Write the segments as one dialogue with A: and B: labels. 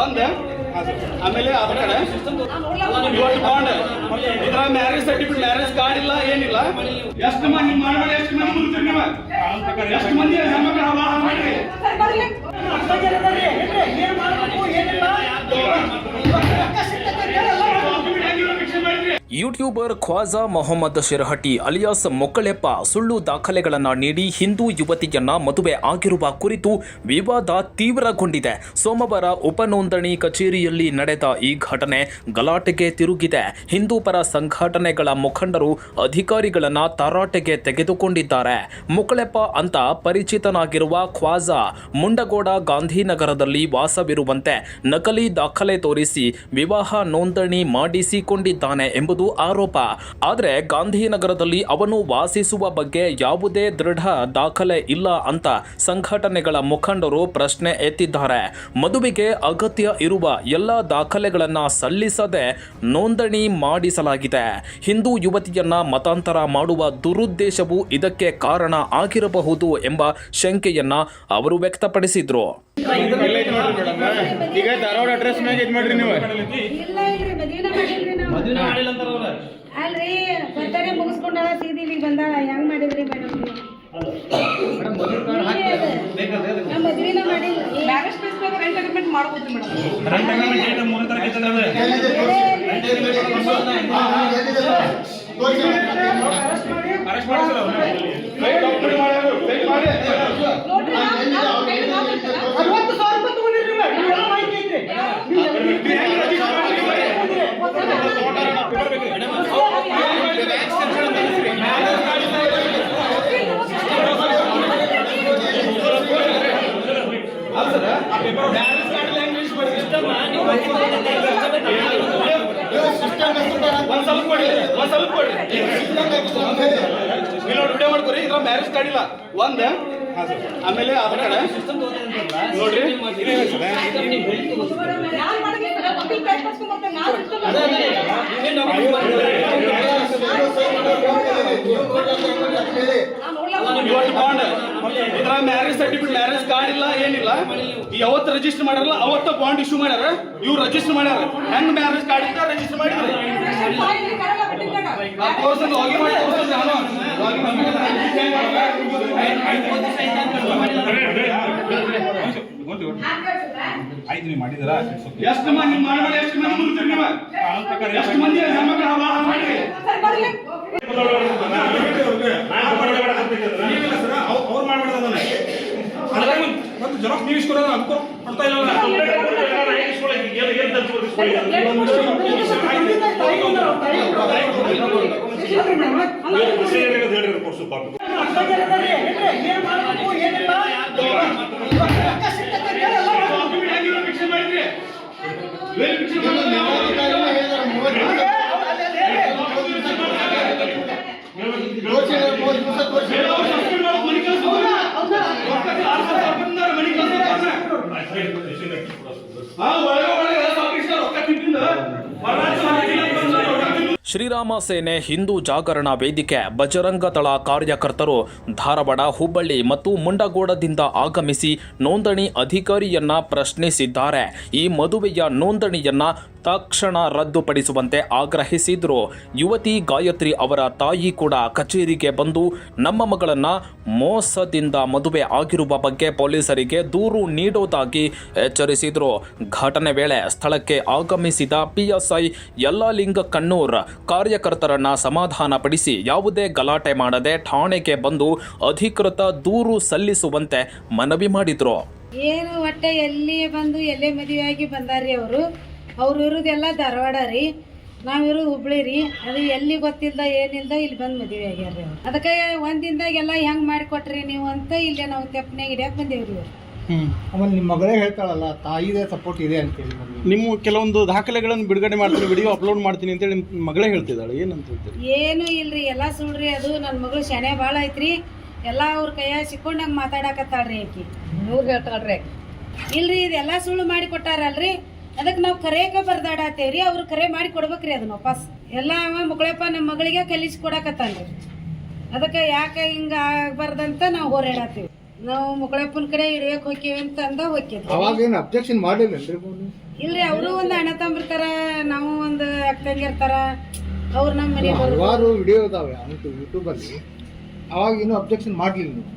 A: ಒಂದ್? ಆಮೇಲೆ ಅದ್ರ ಕಡೆ ಇವತ್ತು ಬಾಂಡ್. ಇದ್ರ ಮ್ಯಾರೇಜ್ ಸರ್ಟಿಫಿಕೇಟ್ ಮ್ಯಾರೇಜ್ ಕಾರ್ಡ್ ಇಲ್ಲ ಏನಿಲ್ಲ. ಎಷ್ಟು ಮಂದಿ ಮಾಡಬೇಡಿ ಎಷ್ಟು ಮಂದಿ ಮಂದಿ ಹೆಣ್ಮಕ್ಳು ಹವಾ ಮಾಡ್ರಿ ಡಾಕ್ಯುಮೆಂಟ್ ಹೆಂಗಿರೋ fix ಮಾಡ್ರಿ
B: ಯೂಟ್ಯೂಬರ್ ಖ್ವಾಜಾ ಮೊಹಮ್ಮದ್ ಶಿರಹಟ್ಟಿ ಅಲಿಯಾಸ್ ಮೊಕ್ಕಳೆಪ್ಪ ಸುಳ್ಳು ದಾಖಲೆಗಳನ್ನು ನೀಡಿ ಹಿಂದೂ ಯುವತಿಯನ್ನ ಮದುವೆ ಆಗಿರುವ ಕುರಿತು ವಿವಾದ ತೀವ್ರಗೊಂಡಿದೆ. ಸೋಮವಾರ ಉಪನೋಂದಣಿ ಕಚೇರಿಯಲ್ಲಿ ನಡೆದ ಈ ಘಟನೆ ಗಲಾಟೆಗೆ ತಿರುಗಿದೆ. ಹಿಂದೂ ಪರ ಸಂಘಟನೆಗಳ ಮುಖಂಡರು ಅಧಿಕಾರಿಗಳನ್ನ ತರಾಟೆಗೆ ತೆಗೆದುಕೊಂಡಿದ್ದಾರೆ. ಮೊಕ್ಕಳೆಪ್ಪ ಅಂತ ಪರಿಚಿತನಾಗಿರುವ ಖ್ವಾಜಾ ಮುಂಡಗೋಡ ಗಾಂಧಿನಗರದಲ್ಲಿ ವಾಸವಿರುವಂತೆ ನಕಲಿ ದಾಖಲೆ ತೋರಿಸಿ ವಿವಾಹ ನೋಂದಣಿ ಮಾಡಿಸಿಕೊಂಡಿದ್ದಾನೆ ಎಂಬುದು ಆರೋಪ. ಆದರೆ ಗಾಂಧಿನಗರದಲ್ಲಿ ಅವನು ವಾಸಿಸುವ ಬಗ್ಗೆ ಯಾವುದೇ ದೃಢ ದಾಖಲೆ ಇಲ್ಲ ಅಂತ ಸಂಘಟನೆಗಳ ಮುಖಂಡರು ಪ್ರಶ್ನೆ ಎತ್ತಿದ್ದಾರೆ. ಮದುವೆಗೆ ಅಗತ್ಯ ಇರುವ ಎಲ್ಲ ದಾಖಲೆಗಳನ್ನು ಸಲ್ಲಿಸದೆ ನೋಂದಣಿ ಮಾಡಿಸಲಾಗಿದೆ. ಹಿಂದೂ ಯುವತಿಯನ್ನ ಮತಾಂತರ ಮಾಡುವ ದುರುದ್ದೇಶವು ಇದಕ್ಕೆ ಕಾರಣ ಆಗಿರಬಹುದು ಎಂಬ ಶಂಕೆಯನ್ನ ಅವರು ವ್ಯಕ್ತಪಡಿಸಿದ್ರು.
A: ಈಗ ಧಾರವಾಡ ಅಡ್ರೆಸ್ ಮ್ಯಾಗ ಇದ್ ಮಾಡ್ರಿ ನೀವು.
C: ಅಲ್ರಿ ಬರ್ತಾರೆ ಮುಗಿಸ್ಕೊಂಡಾಳ ಸೀದಿ ಇಲ್ಲಿಗೆ ಬಂದಾಳ ಹೆಂಗ್ ಮಾಡಿದ್ರಿ ಮೇಡಮ್ ನಮ್ಮ ಮದ್ವಿನ ಮಾಡಿಲ್ಲ
D: ಮ್ಯಾರೇಜ್ ಪ್ಲೇಸ್ ಮೇಲೆ ರೆಂಟ್ ಅಗ್ರಿಮೆಂಟ್ ಮಾಡ್ಬೋದು ಮೇಡಮ್ ಅರವತ್ತು ಸಾವಿರ ರೂಪಾಯಿ ತಗೊಂಡಿರಿ ಎಲ್ಲ ಮಾಹಿತಿ ಐತ್ರಿ
A: ಒಂದ್ ಸ್ವಲ್ಪ ಕೊಡಿ ಒಂದ್ ಸ್ವಲ್ಪ ಕೊಡಿ ಇಲ್ಲಿ ನೋಡಿ ಮಾಡ್ಕೊರಿ ಇದ್ರ ಮ್ಯಾರೇಜ್ ಕಾರ್ಡ್ ಒಂದ್ ಆಮೇಲೆ ಅದ್ರ ಕಡೆ ನೋಡ್ರಿ ಇವತ್ತು ಬಾಂಡ್ ಇದ್ರ ಮ್ಯಾರೇಜ್ ಸರ್ಟಿಫಿಕೇಟ್ ಮ್ಯಾರೇಜ್ ಕಾರ್ಡ್ ಇಲ್ಲ, ಏನಿಲ್ಲ. ಯಾವತ್ತು ರಿಜಿಸ್ಟರ್ ಮಾಡ್ಯಾರಲ್ಲ, ಅವತ್ತ ಬಾಂಡ್ ಇಶ್ಯೂ ಮಾಡ್ಯಾರ. ಇವ್ರು ರಿಜಿಸ್ಟರ್ ಮಾಡ್ಯಾರ. ಹೆಂಗ್ ಮ್ಯಾರೇಜ್ ಕಾರ್ಡ್ ಇದ್ದ ರಿಜಿಸ್ಟರ್ ಮಾಡಿದ್ರಿ.
D: ಇಲ್ಲಿ
A: ಮಾಡಿ
E: ಮಾಡಿದಾರ
A: ಎಷ್ಟು ಮಂದಿ ಮಾಡಬೇಡಿ ಎಷ್ಟು ಮಂದಿ ಎಷ್ಟು ಮಂದಿ ಹೆಣ್ಮಕ್ಳು ಹವಾ ಮಾಡ್ರಿ
D: ಸರ್ ಬರ್ಲಿ
E: ಅವ್ರು ಮಾಡ್ಬಾರ್ದು ಮತ್ತೆ ಜವಾಬ್ ನೀವು ಇಸ್ಕೊಡೋದು ಅನ್ಕೋ ಕೊಡ್ತಾ ಇಲ್ಲ
B: ಶ್ರೀರಾಮ ಸೇನೆ ಹಿಂದೂ ಜಾಗರಣ ವೇದಿಕೆ, ಬಜರಂಗ ದಳ ಕಾರ್ಯಕರ್ತರು ಧಾರವಾಡ, ಹುಬ್ಬಳ್ಳಿ ಮತ್ತು ಮುಂಡಗೋಡದಿಂದ ಆಗಮಿಸಿ ನೋಂದಣಿ ಅಧಿಕಾರಿಯನ್ನ ಪ್ರಶ್ನಿಸಿದ್ದಾರೆ. ಈ ಮದುವೆಯ ನೋಂದಣಿಯನ್ನ ತಕ್ಷಣ ರದ್ದುಪಡಿಸುವಂತೆ ಆಗ್ರಹಿಸಿದ್ರು. ಯುವತಿ ಗಾಯತ್ರಿ ಅವರ ತಾಯಿ ಕೂಡ ಕಚೇರಿಗೆ ಬಂದು ನಮ್ಮ ಮಗಳನ್ನ ಮೋಸದಿಂದ ಮದುವೆ ಆಗಿರುವ ಬಗ್ಗೆ ಪೊಲೀಸರಿಗೆ ದೂರು ನೀಡೋದಾಗಿ ಎಚ್ಚರಿಸಿದ್ರು. ಘಟನೆ ವೇಳೆ ಸ್ಥಳಕ್ಕೆ ಆಗಮಿಸಿದ ಪಿಎಸ್ಐ ಯಲ್ಲಾಲಿಂಗ ಕಣ್ಣೂರ್ ಕಾರ್ಯಕರ್ತರನ್ನ ಸಮಾಧಾನಪಡಿಸಿ ಯಾವುದೇ ಗಲಾಟೆ ಮಾಡದೆ ಠಾಣೆಗೆ ಬಂದು ಅಧಿಕೃತ ದೂರು ಸಲ್ಲಿಸುವಂತೆ ಮನವಿ ಮಾಡಿದ್ರು.
C: ಏನು ಒಟ್ಟೆ ಎಲ್ಲಿ ಬಂದು ಎಲ್ಲೇ ಮದುವೆಯಾಗಿ ಬಂದಾರಿ ಅವರು? ಅವ್ರು ಇರೋದೆಲ್ಲ ಧಾರವಾಡ ರೀ. ನಾವಿರೋದು ಹುಬ್ಳಿ ರೀ. ಅದು ಎಲ್ಲಿ ಗೊತ್ತಿಲ್ಲ ಏನಿಲ್ಲ ಇಲ್ಲಿ ಬಂದು ಮದುವೆ ಆಗ್ಯಾರ ಅವ್ರು. ಅದಕ್ಕೆ ಒಂದಿಂದಾಗೆಲ್ಲ ಹೆಂಗೆ ಮಾಡಿಕೊಟ್ರಿ ನೀವು ಅಂತ ಇಲ್ಲೇ ನಾವು ತೆಪ್ಪನೆ ಹಿಡಿಯಕ್ಕೆ ಬಂದೇವ್ರಿ
F: ಹ್ಮ್ ಆಮೇಲೆ ನಿಮ್ಮ ಮಗಳೇ ಹೇಳ್ತಾಳಲ್ಲ ತಾಯಿದೇ ಸಪೋರ್ಟ್ ಇದೆ ಅಂತೇಳಿ ಮಗಳಿಗೆ.
G: ನಿಮ್ಮ ಕೆಲವೊಂದು ದಾಖಲೆಗಳನ್ನು ಬಿಡುಗಡೆ ಮಾಡ್ತೀನಿ ವಿಡಿಯೋ ಅಪ್ಲೋಡ್ ಮಾಡ್ತೀನಿ ಅಂತೇಳಿ ನಿಮ್ಮ ಮಗಳೇ ಹೇಳ್ತಿದ್ದಾಳೆ ಏನಂತ ಹೇಳ್ತೀರಿ?
C: ಏನು ಇಲ್ರಿ ಎಲ್ಲ ಸುಳ್ರಿ ಅದು ನನ್ನ ಮಗಳು ಶನೆ ಭಾಳ ಐತ್ರಿ. ಎಲ್ಲ ಅವ್ರ ಕೈಯಾಗ ಸಿಕ್ಕೊಂಡಂಗೆ ಮಾತಾಡಕತ್ತಾಳ್ರಿ ಆಕಿ.
D: ಇವ್ರು ಹೇಳ್ತಾಳ್ರಿ.
C: ಇಲ್ರಿ ಇದೆಲ್ಲ ಸುಳ್ಳು ಮಾಡಿ ಕೊಟ್ಟಾರಲ್ರಿ. ಅದಕ್ಕೆ ನಾವು ಕರೆಯಕ ಬರ್ದಾಡತ್ತೇವ್ರಿ ಅವ್ರು ಕರೆ ಮಾಡಿ ಕೊಡ್ಬೇಕ್ರಿ ಅದನ್ನ ವಾಪಸ್. ಎಲ್ಲ ಅವ ಮಗಳಪ್ಪ ನಮ್ಮ ಮಗಳಿಗೆ ಕಲಿಸಿ ಕೊಡಕತ್ತಾನ್ರಿ. ಅದಕ್ಕೆ ಯಾಕೆ ಹಿಂಗೆ ಆಗ್ಬಾರ್ದಂತ ನಾವು ಹೋರಾಡತ್ತೀವಿ ನಾವು ಮುಗಳಪ್ಪನ ಕಡೆ ಇಡ್ಬೇಕು ಹೋಗ್ತೀವಿ ಅಂತ ಅಂದ ಹೋಗ್ತಿದ್ವಿ
F: ಅವಾಗ ಏನು ಅಬ್ಜೆಕ್ಷನ್ ಮಾಡಿಲ್ಲನ್ರಿ ನೀವು
C: ಇಲ್ರಿ ಅವರು ಒಂದು ಅಣ್ಣ ತಂಬಿರ್ತಾರ ನಾವು ಒಂದು ಅಕ್ಕಂಗಿರ್ತಾರ ಅವ್ರು ನಮ್ಮ ಮನೆ
F: ಹಲವಾರು ವಿಡಿಯೋ ಇದಾವೆ ಅಂತ ಯೂಟ್ಯೂಬಲ್ಲಿ ಅವಾಗ ಏನು ಅಬ್ಜೆಕ್ಷನ್ ಮಾಡಲಿಲ್ಲ ನೀವು.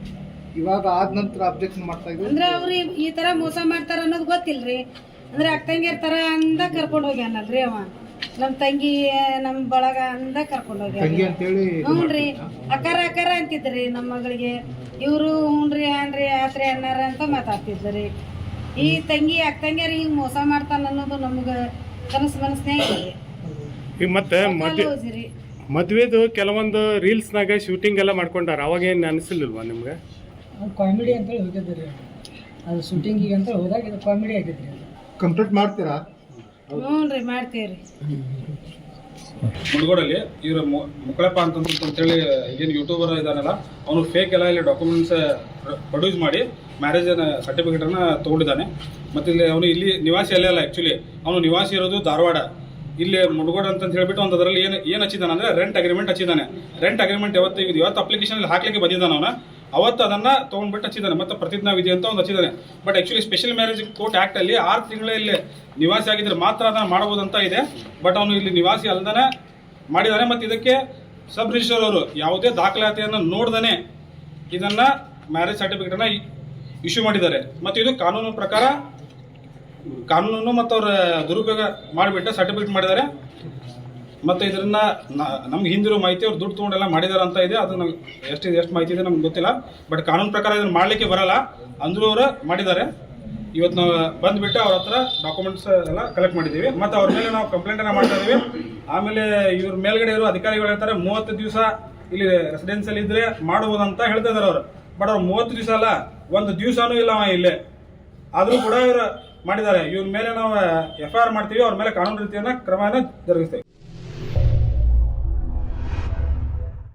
F: ಇವಾಗ ಆದ ನಂತರ ಅಬ್ಜೆಕ್ಷನ್ ಮಾಡ್ತಾ ಇದ್ರು
C: ಅಂದ್ರೆ ಅವ್ರು ಈ- ಈ ತರ ಮೋಸ ಮಾಡ್ತಾರ ಅನ್ನೋದು ಗೊತ್ತಿಲ್ರಿ. ಅಂದ್ರೆ ಅಕ್ಕಂಗಿರ್ತಾರ ಅಂದ ಕರ್ಕೊಂಡು ಹೋಗ್ಯಾನಲ್ರಿ ಅವ. ನಮ್ ತಂಗಿ ನಮ್ ಬಳಗ ಅಂದ ಕರ್ಕೊಂಡು
F: ಅಂತೇಳಿ
C: ಹ್ಞೂನ್ರಿ. ಅಕ್ಕಾರ ಅಕ್ಕಾರ ಅಂತಿದ್ರಿ ನಮ್ಮ ಮಗಳಿಗೆ. ಇವರು ಹ್ಞೂನ್ರಿ ಅನ್ರಿ ಆತ್ರಿ ಅನ್ನಾರ ಅಂತ ಮಾತಾಡ್ತಿದ್ರಿ ಈ ತಂಗಿ ಅಕ್ಕ ಅಕ್ಕಂಗ್ಯಾರ ಹಿಂಗ್ ಮೋಸ ಮಾಡ್ತಾನ ಅನ್ನೋದು ನಮ್ಗ ಕನಸು ಮನಸ್ನೇ ಇಲ್ರಿ
H: ಈಗ ಮತ್ತೆ ಮದ್ವೆ
C: ರೀ
H: ಮದ್ವೆದು ಕೆಲವೊಂದು ರೀಲ್ಸ್ನಾಗ ಶೂಟಿಂಗ್ ಎಲ್ಲ ಮಾಡ್ಕೊಂಡಾರ. ಅವಾಗ ಏನು ಅನಿಸಲಿಲ್ವಾ ನಿಮ್ಗೆ?
I: ಕಾಮಿಡಿ ಅಂತೇಳಿ ಹೋಗಿದ್ರಿ ಅದು ಶೂಟಿಂಗಿಗೆ ಅಂತ ಹೋದಾಗ ಇದು ಕಾಮಿಡಿ ಆಗಿದ್ರಿ
F: ಕಂಪ್ಲೀಟ್ ಮಾಡ್ತೀರಾ?
C: ಮಾಡ್ತೀವ್ರಿ.
E: ಮುಳುಗೋಡಲ್ಲಿ ಇವ್ರ ಮುಕ್ಕಳಪ್ಪ ಅಂತ ಅಂತೇಳಿ ಏನು ಯೂಟ್ಯೂಬರ್ ಇದಾನಲ್ಲ, ಅವನು ಫೇಕ್ ಎಲ್ಲ ಇಲ್ಲಿ ಡಾಕ್ಯುಮೆಂಟ್ಸ್ ಪ್ರೊಡ್ಯೂಸ್ ಮಾಡಿ ಮ್ಯಾರೇಜ್ ಸರ್ಟಿಫಿಕೇಟನ್ನು ತಗೊಂಡಿದ್ದಾನೆ. ಮತ್ತೆ ಇಲ್ಲಿ ಅವನು ಇಲ್ಲಿ ನಿವಾಸಿ ಅಲ್ಲೇ ಅಲ್ಲ ಆ್ಯಕ್ಚುಲಿ ಅವನು ನಿವಾಸಿ ಇರೋದು ಧಾರವಾಡ. ಇಲ್ಲಿ ಮುಡುಗೋಡ ಅಂತ ಹೇಳ್ಬಿಟ್ಟು ಒಂದು ಅದರಲ್ಲಿ ಏನು ಏನು ಹಚ್ಚಿದ್ದಾನೆ ಅಂದರೆ ರೆಂಟ್ ಅಗ್ರಿಮೆಂಟ್ ಹಚ್ಚಿದ್ದಾನೆ. ರೆಂಟ್ ಅಗ್ರಿಮೆಂಟ್ ಯಾವತ್ತು, ಇವತ್ತು ಅಪ್ಲಿಕೇಶನ್ ಅಪ್ಲಿಕೇಶನ್ ಹಾಕ್ಲಿಕ್ಕೆ ಬಂದಿದ್ದಾನೆ ಅವನ. ಅವತ್ತು ಅದನ್ನ ತೊಗೊಂಡ್ಬಿಟ್ಟು ಹಚ್ಚಿದ್ದಾನೆ. ಮತ್ತೆ ಪ್ರತಿಜ್ಞಾ ವಿಧಿ ಅಂತ ಒಂದು ಹಚ್ಚಿದ್ದಾನೆ. But actually special marriage court act ಅಲ್ಲಿ ಆರು ತಿಂಗಳಲ್ಲಿ ನಿವಾಸಿ ಆಗಿದ್ರೆ ಮಾತ್ರ ಅದನ್ನ ಮಾಡಬಹುದು ಅಂತ ಇದೆ. ಬಟ್ ಅವನು ಇಲ್ಲಿ ನಿವಾಸಿ ಅಲ್ದನೆ ಮಾಡಿದ್ದಾನೆ ಮತ್ತು ಇದಕ್ಕೆ ಸಬ್ ರಿಜಿಸ್ಟರ್ ಅವರು ಯಾವುದೇ ದಾಖಲಾತಿಯನ್ನು ನೋಡ್ದೇ ಇದನ್ನ ಮ್ಯಾರೇಜ್ ಸರ್ಟಿಫಿಕೇಟನ್ನು ಇಶ್ಯೂ ಮಾಡಿದ್ದಾರೆ. ಮತ್ತು ಇದು ಕಾನೂನು ಪ್ರಕಾರ ಕಾನೂನನ್ನು ಮತ್ತು ಅವರ ದುರುಪಯೋಗ ಮಾಡಿಬಿಟ್ಟು ಸರ್ಟಿಫಿಕೇಟ್ ಮಾಡಿದ್ದಾರೆ. ಮತ್ತು ಇದನ್ನ ನಮ್ಗೆ ಹಿಂದಿರೋ ಮಾಹಿತಿ ಅವ್ರು ದುಡ್ಡು ತೊಗೊಂಡೆಲ್ಲ ಮಾಡಿದಾರೆ ಅಂತ ಇದೆ. ಅದು ನಮ್ಗೆ ಎಷ್ಟು ಎಷ್ಟು ಮಾಹಿತಿ ಇದೆ ನಮ್ಗೆ ಗೊತ್ತಿಲ್ಲ. ಬಟ್ ಕಾನೂನು ಪ್ರಕಾರ ಇದನ್ನ ಮಾಡಲಿಕ್ಕೆ ಬರಲ್ಲ. ಅಂದ್ರೂ ಅವರು ಮಾಡಿದ್ದಾರೆ. ಇವತ್ತು ನಾವು ಬಂದ್ಬಿಟ್ಟು ಅವ್ರ ಹತ್ರ ಡಾಕ್ಯುಮೆಂಟ್ಸ್ ಎಲ್ಲ ಕಲೆಕ್ಟ್ ಮಾಡಿದ್ದೀವಿ. ಮತ್ತು ಅವ್ರ ಮೇಲೆ ನಾವು ಕಂಪ್ಲೇಂಟನ್ನು ಮಾಡ್ತಾ ಇದ್ದೀವಿ ಆಮೇಲೆ ಇವ್ರ ಮೇಲ್ಗಡೆ ಇರೋ ಅಧಿಕಾರಿಗಳು ಹೇಳ್ತಾರೆ, ಮೂವತ್ತು ದಿವಸ ಇಲ್ಲಿ ರೆಸಿಡೆನ್ಸಿಯಲ್ ಇದ್ರೆ ಮಾಡ್ಬೋದು ಅಂತ ಹೇಳ್ತಾ ಇದ್ದಾರೆ ಅವರು. ಬಟ್ ಅವ್ರು ಮೂವತ್ತು ದಿವಸ ಅಲ್ಲ, ಒಂದು ದಿವಸನೂ ಇಲ್ಲ ಇಲ್ಲೇ. ಆದರೂ ಕೂಡ ಇವರು ಮಾಡಿದ್ದಾರೆ. ಇವ್ರ ಮೇಲೆ ನಾವು ಎಫ್ ಆರ್ ಮಾಡ್ತೀವಿ. ಅವ್ರ ಮೇಲೆ ಕಾನೂನು ರೀತಿಯನ್ನು, ಕ್ರಮನ ಜರುಗಿಸ್ತೇವೆ.